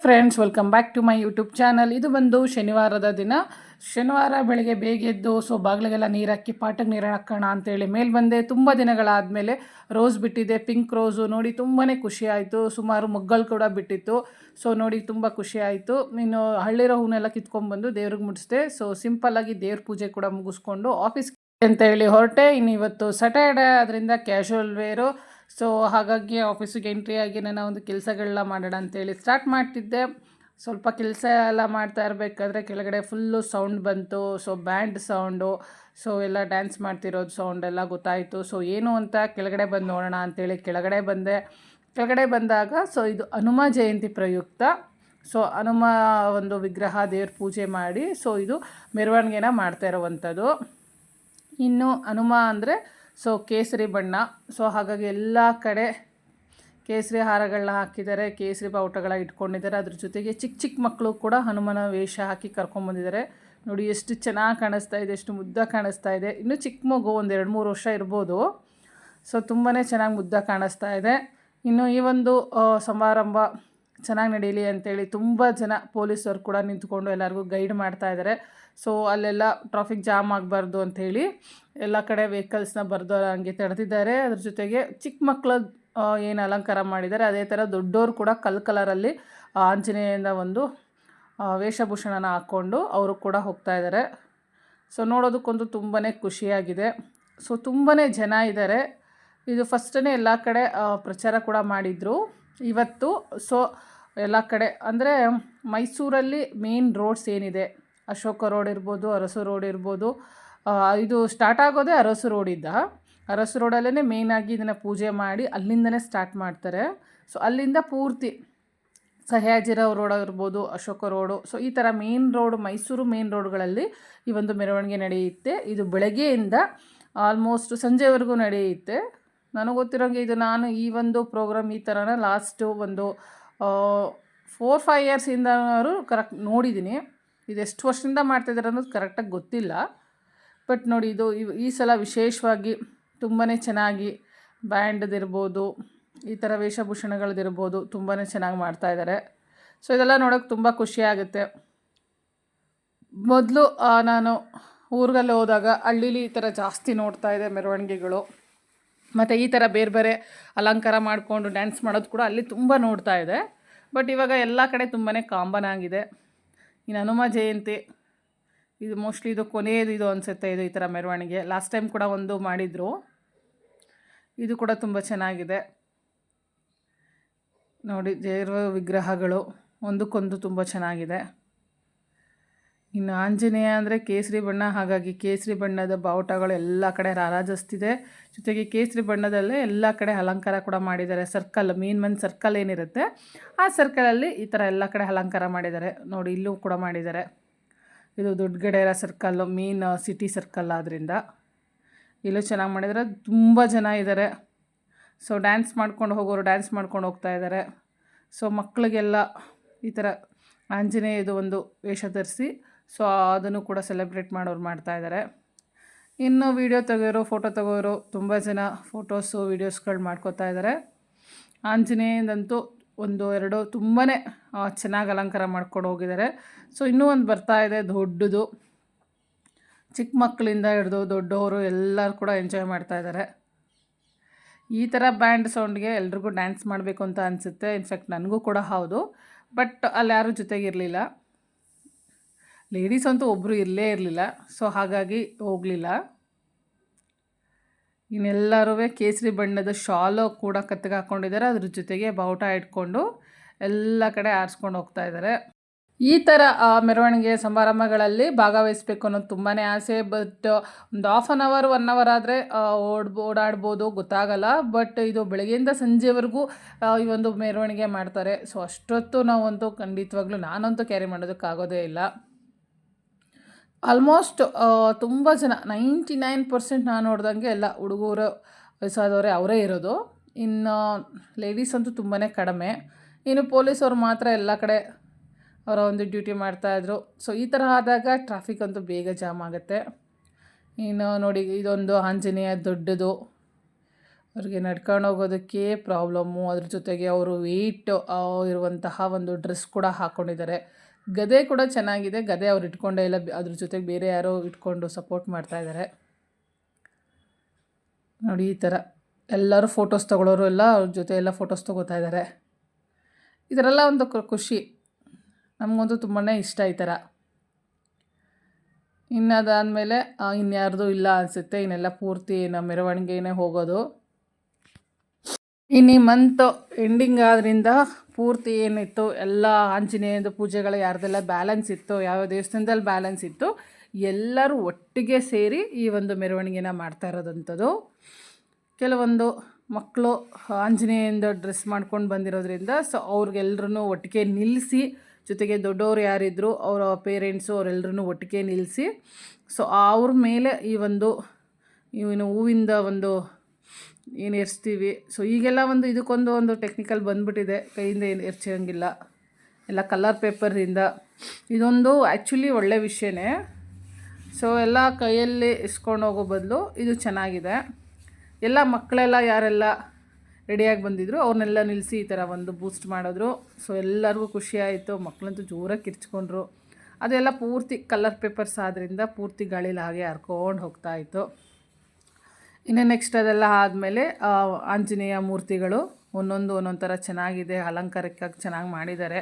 Friends welcome back to my YouTube channel ಇದು ಬಂದು ಶನಿವಾರದ ದಿನ. ಶನಿವಾರ ಬೆಳಗ್ಗೆ ಬೇಗ ಎದ್ದು ಸೊ ಬಾಗಿಲಿಗೆಲ್ಲ ನೀರು ಹಾಕಿ ಪಾಟಕ್ಕೆ ನೀರು ಹಾಕೋಣ ಅಂತೇಳಿ ಮೇಲೆ ಬಂದೆ. ತುಂಬ ದಿನಗಳಾದಮೇಲೆ ರೋಸ್ ಬಿಟ್ಟಿದೆ ಪಿಂಕ್ ರೋಸು ನೋಡಿ ತುಂಬಾ ಖುಷಿಯಾಯಿತು ಸುಮಾರು ಮೊಗ್ಗಳು ಕೂಡ ಬಿಟ್ಟಿತ್ತು. ಸೊ ನೋಡಿ ತುಂಬ ಖುಷಿ ಆಯಿತು. ಇನ್ನು ಹಳ್ಳಿರೋ ಹೂನೆಲ್ಲ ಕಿತ್ಕೊಂಡ್ಬಂದು ದೇವ್ರಿಗೆ ಮುಟ್ಟಿಸಿದೆ ಸೊ ಸಿಂಪಲ್ಲಾಗಿ ದೇವ್ರ ಪೂಜೆ ಕೂಡ ಮುಗಿಸ್ಕೊಂಡು ಆಫೀಸ್ ಅಂತ ಹೇಳಿ ಹೊರಟೆ. ಇನ್ನು ಇವತ್ತು ಸ್ಯಾಟರ್ಡೆ ಅದರಿಂದ ಕ್ಯಾಶುವಲ್ ವೇರು ಸೊ ಹಾಗಾಗಿ ಆಫೀಸಿಗೆ ಎಂಟ್ರಿ ಆಗಿ ನಾನು ಒಂದು ಕೆಲಸಗಳನ್ನ ಮಾಡೋಣ ಅಂತೇಳಿ ಸ್ಟಾರ್ಟ್ ಮಾಡ್ತಿದ್ದೆ. ಸ್ವಲ್ಪ ಕೆಲಸ ಎಲ್ಲ ಮಾಡ್ತಾ ಇರಬೇಕಾದ್ರೆ ಕೆಳಗಡೆ ಫುಲ್ಲು ಸೌಂಡ್ ಬಂತು. ಸೊ ಬ್ಯಾಂಡ್ ಸೌಂಡು ಸೊ ಎಲ್ಲ ಡ್ಯಾನ್ಸ್ ಮಾಡ್ತಿರೋದು ಸೌಂಡ್ ಎಲ್ಲ ಗೊತ್ತಾಯಿತು. ಸೊ ಏನು ಅಂತ ಕೆಳಗಡೆ ಬಂದು ನೋಡೋಣ ಅಂತೇಳಿ ಕೆಳಗಡೆ ಬಂದೆ. ಕೆಳಗಡೆ ಬಂದಾಗ ಸೊ ಇದು ಹನುಮ ಜಯಂತಿ ಪ್ರಯುಕ್ತ. ಸೊ ಹನುಮ ಒಂದು ವಿಗ್ರಹ ದೇವ್ರ ಪೂಜೆ ಮಾಡಿ ಸೊ ಇದು ಮೆರವಣಿಗೆನ ಮಾಡ್ತಾ ಇರುವಂಥದ್ದು. ಇನ್ನು ಹನುಮ ಅಂದರೆ ಸೊ ಕೇಸರಿ ಬಣ್ಣ. ಸೊ ಹಾಗಾಗಿ ಎಲ್ಲ ಕಡೆ ಕೇಸರಿ ಹಾರಗಳನ್ನ ಹಾಕಿದ್ದಾರೆ. ಕೇಸರಿ ಬಾವುಟಗಳ ಇಟ್ಕೊಂಡಿದ್ದಾರೆ. ಅದ್ರ ಜೊತೆಗೆ ಚಿಕ್ಕ ಚಿಕ್ಕ ಮಕ್ಕಳು ಕೂಡ ಹನುಮನ ವೇಷ ಹಾಕಿ ಕರ್ಕೊಂಬಂದಿದ್ದಾರೆ ನೋಡಿ, ಎಷ್ಟು ಚೆನ್ನಾಗಿ ಕಾಣಿಸ್ತಾ ಇದೆ, ಎಷ್ಟು ಮುದ್ದ ಕಾಣಿಸ್ತಾ ಇದೆ. ಇನ್ನು ಚಿಕ್ಕ ಮಗು ಒಂದು ಎರಡು ಮೂರು ವರ್ಷ ಇರ್ಬೋದು. ಸೊ ತುಂಬಾ ಚೆನ್ನಾಗಿ ಮುದ್ದ ಕಾಣಿಸ್ತಾ ಇದೆ. ಇನ್ನು ಈ ಒಂದು ಸಮಾರಂಭ ಚೆನ್ನಾಗಿ ನಡೀಲಿ ಅಂತೇಳಿ ತುಂಬ ಜನ ಪೊಲೀಸರು ಕೂಡ ನಿಂತ್ಕೊಂಡು ಎಲ್ಲರಿಗೂ ಗೈಡ್ ಮಾಡ್ತಾ ಇದ್ದಾರೆ ಸೊ ಅಲ್ಲೆಲ್ಲ ಟ್ರಾಫಿಕ್ ಜಾಮ್ ಆಗಬಾರ್ದು ಅಂಥೇಳಿ ಎಲ್ಲ ಕಡೆ ವೆಹಿಕಲ್ಸ್ನ ಬರ್ದೋ ಹಂಗೆ ತಡೆದಿದ್ದಾರೆ. ಅದ್ರ ಜೊತೆಗೆ ಚಿಕ್ಕ ಮಕ್ಕಳ ಏನು ಅಲಂಕಾರ ಮಾಡಿದ್ದಾರೆ ಅದೇ ಥರ ದೊಡ್ಡವರು ಕೂಡ ಕಲ್ ಕಲರಲ್ಲಿ ಆಂಜನೇಯನ ಒಂದು ವೇಷಭೂಷಣನ ಹಾಕ್ಕೊಂಡು ಅವರು ಕೂಡ ಹೋಗ್ತಾ ಇದ್ದಾರೆ ಸೊ ನೋಡೋದಕ್ಕೊಂದು ತುಂಬಾ ಖುಷಿಯಾಗಿದೆ. ಸೊ ತುಂಬಾ ಜನ ಇದ್ದಾರೆ ಇದು ಫಸ್ಟನೇ ಎಲ್ಲ ಕಡೆ ಪ್ರಚಾರ ಕೂಡ ಮಾಡಿದರು. ಇವತ್ತು ಸೊ ಎಲ್ಲ ಕಡೆ ಅಂದರೆ ಮೈಸೂರಲ್ಲಿ ಮೇನ್ ರೋಡ್ಸ್ ಏನಿದೆ? ಅಶೋಕ ರೋಡ್ ಇರ್ಬೋದು, ಅರಸು ರೋಡ್ ಇರ್ಬೋದು ಇದು ಸ್ಟಾರ್ಟ್ ಆಗೋದೇ ಅರಸು ರೋಡಿಂದ ಅರಸು ರೋಡಲ್ಲೇ ಮೇಯ್ನಾಗಿ ಇದನ್ನು ಪೂಜೆ ಮಾಡಿ ಅಲ್ಲಿಂದನೇ ಸ್ಟಾರ್ಟ್ ಮಾಡ್ತಾರೆ. ಸೊ ಅಲ್ಲಿಂದ ಪೂರ್ತಿ ಸಹ್ಯಾಜಿರಾವ್ ರೋಡ್ ಇರ್ಬೋದು ಅಶೋಕ ರೋಡು ಸೊ ಈ ಥರ ಮೇನ್ ರೋಡ್ ಮೈಸೂರು ಮೇನ್ ರೋಡ್ಗಳಲ್ಲಿ ಈ ಒಂದು ಮೆರವಣಿಗೆ ನಡೆಯುತ್ತೆ. ಇದು ಬೆಳಗ್ಗೆಯಿಂದ ಆಲ್ಮೋಸ್ಟ್ ಸಂಜೆವರೆಗೂ ನಡೆಯುತ್ತೆ. ನನಗೆ ಗೊತ್ತಿರೋಂಗೆ ಇದು ನಾನು ಈ ಒಂದು ಪ್ರೋಗ್ರಾಮ್ ಈ ಥರನ ಲಾಸ್ಟು ಒಂದು ಫೋರ್ ಫೈವ್ ಇಯರ್ಸಿಂದನೂ ಕರೆಕ್ಟ್ ನೋಡಿದ್ದೀನಿ ಇದು ಎಷ್ಟು ವರ್ಷದಿಂದ ಮಾಡ್ತಾಯಿದ್ದಾರೆ ಅನ್ನೋದು ಕರೆಕ್ಟಾಗಿ ಗೊತ್ತಿಲ್ಲ. ಬಟ್ ನೋಡಿ ಇದು ಈ ಸಲ ವಿಶೇಷವಾಗಿ ತುಂಬಾ ಚೆನ್ನಾಗಿ ಬ್ಯಾಂಡ್ದಿರ್ಬೋದು ಈ ಥರ ವೇಷಭೂಷಣಗಳದ್ದಿರ್ಬೋದು ತುಂಬಾ ಚೆನ್ನಾಗಿ ಮಾಡ್ತಾಯಿದ್ದಾರೆ ಸೊ ಇದೆಲ್ಲ ನೋಡೋಕೆ ತುಂಬ ಖುಷಿಯಾಗುತ್ತೆ ಮೊದಲು ನಾನು ಊರಿಗಲ್ಲಿ ಹೋದಾಗ ಹಳ್ಳೀಲಿ ಈ ಥರ ಜಾಸ್ತಿ ನೋಡ್ತಾ ಇದೆ ಮೆರವಣಿಗೆಗಳು. ಮತ್ತು ಈ ಥರ ಬೇರೆ ಬೇರೆ ಅಲಂಕಾರ ಮಾಡಿಕೊಂಡು ಡ್ಯಾನ್ಸ್ ಮಾಡೋದು ಕೂಡ ಅಲ್ಲಿ ತುಂಬ ನೋಡ್ತಾ ಇದೆ. ಬಟ್ ಇವಾಗ ಎಲ್ಲ ಕಡೆ ತುಂಬಾ ಕಾಮನ್ ಆಗಿದೆ. ಇನ್ನು ಹನುಮ ಜಯಂತಿ, ಇದು ಮೋಸ್ಟ್ಲಿ ಇದು ಕೊನೆಯದು ಇದು ಅನಿಸುತ್ತೆ ಇದು ಈ ಥರ ಮೆರವಣಿಗೆ. ಲಾಸ್ಟ್ ಟೈಮ್ ಕೂಡ ಒಂದು ಮಾಡಿದರು. ಇದು ಕೂಡ ತುಂಬ ಚೆನ್ನಾಗಿದೆ. ನೋಡಿ, ದೇವರ ವಿಗ್ರಹಗಳು ಒಂದಕ್ಕೊಂದು ತುಂಬ ಚೆನ್ನಾಗಿದೆ. ಇನ್ನು ಆಂಜನೇಯ ಅಂದರೆ ಕೇಸರಿ ಬಣ್ಣ, ಹಾಗಾಗಿ ಕೇಸರಿ ಬಣ್ಣದ ಬಾವುಟಗಳು ಎಲ್ಲ ಕಡೆ ರಾರಾಜಿಸ್ತಿದೆ. ಜೊತೆಗೆ ಕೇಸರಿ ಬಣ್ಣದಲ್ಲೇ ಎಲ್ಲ ಕಡೆ ಅಲಂಕಾರ ಕೂಡ ಮಾಡಿದ್ದಾರೆ. ಸರ್ಕಲ್ ಮೀನ್ ಮನ್ ಸರ್ಕಲ್ ಏನಿರುತ್ತೆ, ಆ ಸರ್ಕಲಲ್ಲಿ ಈ ಥರ ಎಲ್ಲ ಕಡೆ ಅಲಂಕಾರ ಮಾಡಿದ್ದಾರೆ. ನೋಡಿ, ಇಲ್ಲೂ ಕೂಡ ಮಾಡಿದ್ದಾರೆ. ಇದು ದೊಡ್ಡಗಡೆಯರ ಸರ್ಕಲ್ಲು ಮೀನ್ ಸಿಟಿ ಸರ್ಕಲ್ ಆದ್ದರಿಂದ ಇಲ್ಲೂ ಚೆನ್ನಾಗಿ ಮಾಡಿದ್ದಾರೆ. ತುಂಬ ಜನ ಇದ್ದಾರೆ. ಸೊ ಡ್ಯಾನ್ಸ್ ಮಾಡ್ಕೊಂಡು ಹೋಗೋರು ಡ್ಯಾನ್ಸ್ ಮಾಡ್ಕೊಂಡು ಹೋಗ್ತಾ ಇದ್ದಾರೆ. ಸೊ ಮಕ್ಕಳಿಗೆಲ್ಲ ಈ ಥರ ಆಂಜನೇಯದು ಒಂದು ವೇಷ ಧರಿಸಿ ಸೊ ಅದನ್ನು ಕೂಡ ಸೆಲೆಬ್ರೇಟ್ ಮಾಡೋರು ಮಾಡ್ತಾ ಇದ್ದಾರೆ. ಇನ್ನು ವೀಡಿಯೋ ತೆಗೆಯೋರು, ಫೋಟೋ ತೆಗೋರು ತುಂಬ ಜನ ಫೋಟೋಸು, ವೀಡಿಯೋಸ್ಗಳು ಮಾಡ್ಕೋತಾ ಇದ್ದಾರೆ. ಆಂಜನೇಯದಂತೂ ಒಂದು, ಎರಡು ತುಂಬಾ ಚೆನ್ನಾಗಿ ಅಲಂಕಾರ ಮಾಡ್ಕೊಂಡು ಹೋಗಿದ್ದಾರೆ. ಸೊ ಇನ್ನೂ ಒಂದು ಬರ್ತಾ ಇದೆ ದೊಡ್ಡದು. ಚಿಕ್ಕ ಮಕ್ಕಳಿಂದ ಹಿಡಿದು ದೊಡ್ಡವರು ಎಲ್ಲರೂ ಕೂಡ ಎಂಜಾಯ್ ಮಾಡ್ತಾ ಇದ್ದಾರೆ. ಈ ಥರ ಬ್ಯಾಂಡ್ ಸೌಂಡ್ಗೆ ಎಲ್ರಿಗೂ ಡ್ಯಾನ್ಸ್ ಮಾಡಬೇಕು ಅಂತ ಅನಿಸುತ್ತೆ. ಇನ್ಫ್ಯಾಕ್ಟ್ ನನಗೂ ಕೂಡ ಹೌದು. ಬಟ್ ಅಲ್ಲಿ ಯಾರೂ ಜೊತೆಗಿರಲಿಲ್ಲ. ಲೇಡೀಸ್ ಅಂತೂ ಒಬ್ಬರು ಇರಲೇ ಇರಲಿಲ್ಲ ಸೊ ಹಾಗಾಗಿ ಹೋಗಲಿಲ್ಲ. ಇನ್ನೆಲ್ಲರೂ ಕೇಸರಿ ಬಣ್ಣದ ಶಾಲು ಕೂಡ ಕತ್ತಿಗೆ ಹಾಕ್ಕೊಂಡಿದ್ದಾರೆ ಅದ್ರ ಜೊತೆಗೆ ಬಾವುಟ ಇಟ್ಕೊಂಡು ಎಲ್ಲ ಕಡೆ ಆರಿಸ್ಕೊಂಡು ಹೋಗ್ತಾ ಇದ್ದಾರೆ. ಈ ಥರ ಮೆರವಣಿಗೆ ಸಮಾರಂಭಗಳಲ್ಲಿ ಭಾಗವಹಿಸಬೇಕು ಅನ್ನೋದು ತುಂಬಾ ಆಸೆ ಬಟ್ ಒಂದು half an hour one hour ಆದರೆ ಓಡ್, ಓಡಾಡ್ಬೋದು, ಗೊತ್ತಾಗಲ್ಲ ಬಟ್ ಇದು ಬೆಳಗ್ಗೆಯಿಂದ ಸಂಜೆವರೆಗೂ ಈ ಒಂದು ಮೆರವಣಿಗೆ ಮಾಡ್ತಾರೆ. ಸೊ ಅಷ್ಟೊತ್ತು ನಾವಂತೂ ಖಂಡಿತವಾಗ್ಲೂ ನಾನಂತೂ ಕ್ಯಾರಿ ಮಾಡೋದಕ್ಕಾಗೋದೇ ಇಲ್ಲ. ಆಲ್ಮೋಸ್ಟ್ ತುಂಬ ಜನ ನೈಂಟಿ ನೈನ್ ಪರ್ಸೆಂಟ್ ನಾನು ನೋಡ್ದಂಗೆ ಎಲ್ಲ ಹುಡುಗರು, ವಯಸ್ಸಾದವರೇ ಅವರೇ ಇರೋದು. ಇನ್ನು ಲೇಡೀಸ್ ಅಂತೂ ತುಂಬಾ ಕಡಿಮೆ. ಇನ್ನು ಪೊಲೀಸವ್ರು ಮಾತ್ರ ಎಲ್ಲ ಕಡೆ ಅವರ ಒಂದು ಡ್ಯೂಟಿ ಮಾಡ್ತಾಯಿದ್ರು ಸೊ ಈ ಥರ ಆದಾಗ ಟ್ರಾಫಿಕ್ ಅಂತೂ ಬೇಗ ಜಾಮ್ ಆಗುತ್ತೆ. ಇನ್ನು ನೋಡಿ, ಇದೊಂದು ಆಂಜನೇಯ ದೊಡ್ಡದು. ಅವ್ರಿಗೆ ನಡ್ಕೊಂಡು ಹೋಗೋದಕ್ಕೆ ಪ್ರಾಬ್ಲಮ್ಮು, ಅದ್ರ ಜೊತೆಗೆ ಅವರು ವೆಯ್ಟ್ ಇರುವಂತಹ ಒಂದು ಡ್ರೆಸ್ ಕೂಡ ಹಾಕ್ಕೊಂಡಿದ್ದಾರೆ ಗದೆ ಕೂಡ ಚೆನ್ನಾಗಿದೆ. ಗದೆ ಅವ್ರು ಇಟ್ಕೊಂಡೇ ಇಲ್ಲ. ಅದ್ರ ಜೊತೆಗೆ ಬೇರೆ ಯಾರೋ ಇಟ್ಕೊಂಡು ಸಪೋರ್ಟ್ ಮಾಡ್ತಾ ಇದ್ದಾರೆ. ನೋಡಿ ಈ ಥರ. ಎಲ್ಲರೂ ಫೋಟೋಸ್ ತೊಗೊಳೋರು ಎಲ್ಲ ಅವ್ರ ಜೊತೆ ಎಲ್ಲ ಫೋಟೋಸ್ ತೊಗೋತಾ ಇದ್ದಾರೆ. ಇದರೆಲ್ಲ ಒಂದು ಖು- ಖುಷಿ. ನಮಗೊಂದು ತುಂಬಾ ಇಷ್ಟ ಈ ಥರ. ಇನ್ನು ಅದಾದಮೇಲೆ ಇನ್ಯಾರ್ದು ಇಲ್ಲ ಅನಿಸುತ್ತೆ. ಇನ್ನೆಲ್ಲ ಪೂರ್ತಿ ನಮ್ಮ ಮೆರವಣಿಗೆನೇ ಹೋಗೋದು. ಇನ್ನು ಈ ಮಂತ್ ಎಂಡಿಂಗ್ ಆದ್ರಿಂದ ಪೂರ್ತಿ ಏನಿತ್ತು, ಎಲ್ಲ ಆಂಜನೇಯದ ಪೂಜೆಗಳು ಯಾರ್ದೆಲ್ಲ ಬ್ಯಾಲೆನ್ಸ್ ಇತ್ತು ಯಾವ ದೇವಸ್ಥಾನದಲ್ಲಿ ಬ್ಯಾಲೆನ್ಸ್ ಇತ್ತು, ಎಲ್ಲರೂ ಒಟ್ಟಿಗೆ ಸೇರಿ ಈ ಒಂದು ಮೆರವಣಿಗೆನ ಮಾಡ್ತಾ ಇರೋದಂಥದ್ದು. ಕೆಲವೊಂದು ಮಕ್ಕಳು ಆಂಜನೇಯಿಂದ ಡ್ರೆಸ್ ಮಾಡ್ಕೊಂಡು ಬಂದಿರೋದ್ರಿಂದ ಸೊ ಅವ್ರಿಗೆಲ್ಲರೂ ಒಟ್ಟಿಗೆ ನಿಲ್ಲಿಸಿ ಜೊತೆಗೆ ದೊಡ್ಡವರು ಯಾರಿದ್ರು, ಅವರ ಪೇರೆಂಟ್ಸು ಅವರೆಲ್ಲರೂ ಒಟ್ಟಿಗೆ ನಿಲ್ಲಿಸಿ ಸೊ ಅವ್ರ ಮೇಲೆ ಈ ಒಂದು, ಇವನು ಹೂವಿಂದ ಒಂದು ಏನು ಎರ್ಸ್ತೀವಿ ಸೊ ಈಗೆಲ್ಲ ಒಂದು ಇದಕ್ಕೊಂದು ಒಂದು ಟೆಕ್ನಿಕಲ್ ಬಂದ್ಬಿಟ್ಟಿದೆ. ಕೈಯಿಂದ ಏನು ಎರ್ಚಂಗಿಲ್ಲ ಎಲ್ಲ ಕಲರ್ ಪೇಪರಿಂದ ಇದೊಂದು ಆ್ಯಕ್ಚುಲಿ ಒಳ್ಳೆ ವಿಷಯನೇ. ಸೊ ಎಲ್ಲ ಕೈಯಲ್ಲಿ ಇಸ್ಕೊಂಡು ಹೋಗೋ ಬದಲು ಇದು ಚೆನ್ನಾಗಿದೆ. ಎಲ್ಲ ಮಕ್ಕಳೆಲ್ಲ ಯಾರೆಲ್ಲ ರೆಡಿಯಾಗಿ ಬಂದಿದ್ರು, ಅವ್ರನ್ನೆಲ್ಲ ನಿಲ್ಲಿಸಿ ಈ ಥರ ಒಂದು ಬೂಸ್ಟ್ ಮಾಡಿದ್ರು. ಸೊ ಎಲ್ಲರಿಗೂ ಖುಷಿ ಆಯಿತು. ಮಕ್ಕಳಂತೂ ಜೋರಾಗಿ ಕಿರ್ಚ್ಕೊಂಡ್ರು. ಅದೆಲ್ಲ ಪೂರ್ತಿ ಕಲರ್ ಪೇಪರ್ಸ್ ಆದ್ದರಿಂದ ಪೂರ್ತಿ ಗಾಳಿಲಿ ಹಾಗೆ ಹರ್ಕೊಂಡು ಹೋಗ್ತಾ ಇತ್ತು. ಇನ್ನು ನೆಕ್ಸ್ಟ್ ಅದೆಲ್ಲ ಆದಮೇಲೆ ಆಂಜನೇಯ ಮೂರ್ತಿಗಳು ಒಂದೊಂದು ಒಂದೊಂದು ಥರ ಚೆನ್ನಾಗಿದೆ, ಅಲಂಕಾರಕ್ಕಾಗಿ ಚೆನ್ನಾಗಿ ಮಾಡಿದ್ದಾರೆ.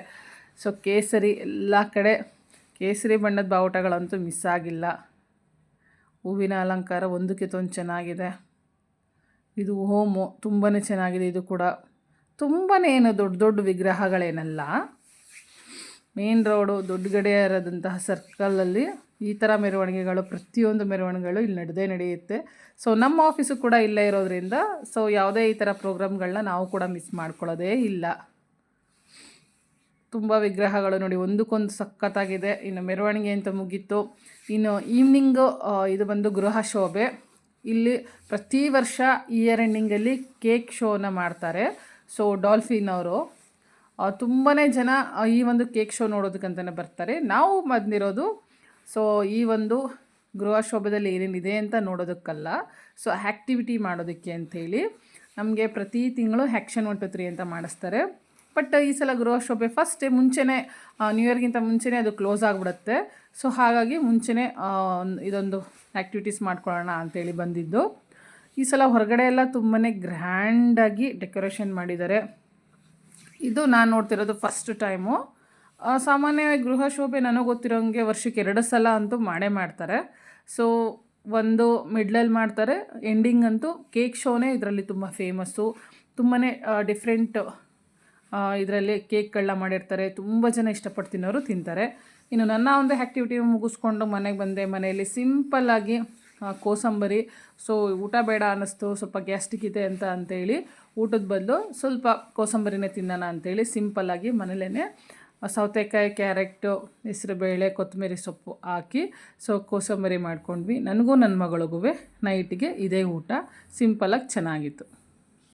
ಸೊ ಕೇಸರಿ ಎಲ್ಲ ಕಡೆ, ಕೇಸರಿ ಬಣ್ಣದ ಬಾವುಟಗಳಂತೂ ಮಿಸ್ ಆಗಿಲ್ಲ. ಹೂವಿನ ಅಲಂಕಾರ ಒಂದಕ್ಕೆ ತೊಂದು ಚೆನ್ನಾಗಿದೆ. ಇದು ಹೋಮು ತುಂಬಾ ಚೆನ್ನಾಗಿದೆ ಇದು ಕೂಡ. ತುಂಬಾ ಏನು ದೊಡ್ಡ ದೊಡ್ಡ ವಿಗ್ರಹಗಳೇನಲ್ಲ. ಮೇನ್ ರೋಡು ದೊಡ್ಡ ಇರೋದಂತಹ ಸರ್ಕಲಲ್ಲಿ ಈ ಥರ ಮೆರವಣಿಗೆಗಳು, ಪ್ರತಿಯೊಂದು ಮೆರವಣಿಗೆಗಳು ಇಲ್ಲಿ ನಡೆದೇ ನಡೆಯುತ್ತೆ. ಸೊ ನಮ್ಮ ಆಫೀಸು ಕೂಡ ಇಲ್ಲೇ ಇರೋದ್ರಿಂದ ಸೊ ಯಾವುದೇ ಈ ಥರ ಪ್ರೋಗ್ರಾಮ್ಗಳನ್ನ ನಾವು ಕೂಡ ಮಿಸ್ ಮಾಡ್ಕೊಳ್ಳೋದೇ ಇಲ್ಲ. ತುಂಬ ವಿಗ್ರಹಗಳು ನೋಡಿ, ಒಂದಕ್ಕೊಂದು ಸಖತ್ತಾಗಿದೆ. ಇನ್ನು ಮೆರವಣಿಗೆ ಅಂತ ಮುಗೀತು. ಇನ್ನು ಈವ್ನಿಂಗು ಇದು ಬಂದು ಗೃಹ ಶೋಭೆ. ಇಲ್ಲಿ ಪ್ರತಿ ವರ್ಷ ಇಯರ್ ಎಂಡಿಂಗಲ್ಲಿ ಕೇಕ್ ಶೋನ ಮಾಡ್ತಾರೆ. ಸೊ ಡಾಲ್ಫಿನ್ ಅವರು. ತುಂಬಾ ಜನ ಈ ಒಂದು ಕೇಕ್ ಶೋ ನೋಡೋದಕ್ಕಂತಲೇ ಬರ್ತಾರೆ. ನಾವು ಬಂದಿರೋದು ಸೊ ಈ ಒಂದು ಗೃಹ ಶೋಭದಲ್ಲಿ ಏನೇನಿದೆ ಅಂತ ನೋಡೋದಕ್ಕಲ್ಲ. ಸೊ ಆ್ಯಕ್ಟಿವಿಟಿ ಮಾಡೋದಕ್ಕೆ ಅಂಥೇಳಿ ನಮಗೆ ಪ್ರತಿ ತಿಂಗಳು ಹ್ಯಾಕ್ಷನ್ ಒನ್ ಟು ತ್ರೀ ಅಂತ ಮಾಡಿಸ್ತಾರೆ. ಬಟ್ ಈ ಸಲ ಗೃಹ ಶೋಭೆ ಫಸ್ಟೇ ಮುಂಚೆನೇ ನ್ಯೂ ಇಯರ್ಗಿಂತ ಮುಂಚೆನೇ ಅದು ಕ್ಲೋಸ್ ಆಗಿಬಿಡುತ್ತೆ. ಸೊ ಹಾಗಾಗಿ ಮುಂಚೆನೇ ಇದೊಂದು ಆ್ಯಕ್ಟಿವಿಟೀಸ್ ಮಾಡ್ಕೊಳ್ಳೋಣ ಅಂತೇಳಿ ಬಂದಿದ್ದು. ಈ ಸಲ ಹೊರಗಡೆ ಎಲ್ಲ ತುಂಬಾ ಗ್ರ್ಯಾಂಡಾಗಿ ಡೆಕೋರೇಷನ್ ಮಾಡಿದ್ದಾರೆ. ಇದು ನಾನು ನೋಡ್ತಿರೋದು ಫಸ್ಟ್ ಟೈಮು ಸಾಮಾನ್ಯವಾಗಿ ಗೃಹ ಶೋಭೆ ನನಗೆ ಗೊತ್ತಿರೋಂಗೆ ವರ್ಷಕ್ಕೆ ಎರಡು ಸಲ ಅಂತೂ ಮಾಡೇ ಮಾಡ್ತಾರೆ. ಸೊ ಒಂದು ಮಿಡ್ಲಲ್ಲಿ ಮಾಡ್ತಾರೆ ಎಂಡಿಂಗ್ ಅಂತೂ ಕೇಕ್ ಶೋನೇ ಇದರಲ್ಲಿ ತುಂಬ ಫೇಮಸ್ಸು ತುಂಬಾ ಡಿಫ್ರೆಂಟ್ ಇದರಲ್ಲಿ ಕೇಕ್ಗಳನ್ನ ಮಾಡಿರ್ತಾರೆ. ತುಂಬ ಜನ ಇಷ್ಟಪಟ್ಟು ತಿನ್ನೋರು ತಿಂತಾರೆ. ಇನ್ನು ನನ್ನ ಒಂದು ಆ್ಯಕ್ಟಿವಿಟಿ ಮುಗಿಸ್ಕೊಂಡು ಮನೆಗೆ ಬಂದೆ. ಮನೆಯಲ್ಲಿ ಸಿಂಪಲ್ಲಾಗಿ ಕೋಸಂಬರಿ ಸೊ ಊಟ ಬೇಡ ಅನ್ನಿಸ್ತು. ಸ್ವಲ್ಪ ಗ್ಯಾಸ್ಟಿಕ್ ಇದೆ ಅಂತ, ಅಂತೇಳಿ ಊಟದ ಬದಲು ಸ್ವಲ್ಪ ಕೋಸಂಬರಿನೇ ತಿನ್ನೋಣ ಅಂತೇಳಿ ಸಿಂಪಲ್ಲಾಗಿ ಮನೇಲೇ ಸೌತೆಕಾಯಿ, ಕ್ಯಾರೆಟು ಹೆಸರುಬೇಳೆ ಕೊತ್ತಂಬರಿ ಸೊಪ್ಪು ಹಾಕಿ, ಸೊ ಕೋಸಂಬರಿ ಮಾಡ್ಕೊಂಡ್ವಿ. ನನಗೂ ನನ್ನ ಮಗಳಿಗೂ ನೈಟಿಗೆ ಇದೇ ಊಟ. ಸಿಂಪಲಾಗಿ ಚೆನ್ನಾಗಿತ್ತು.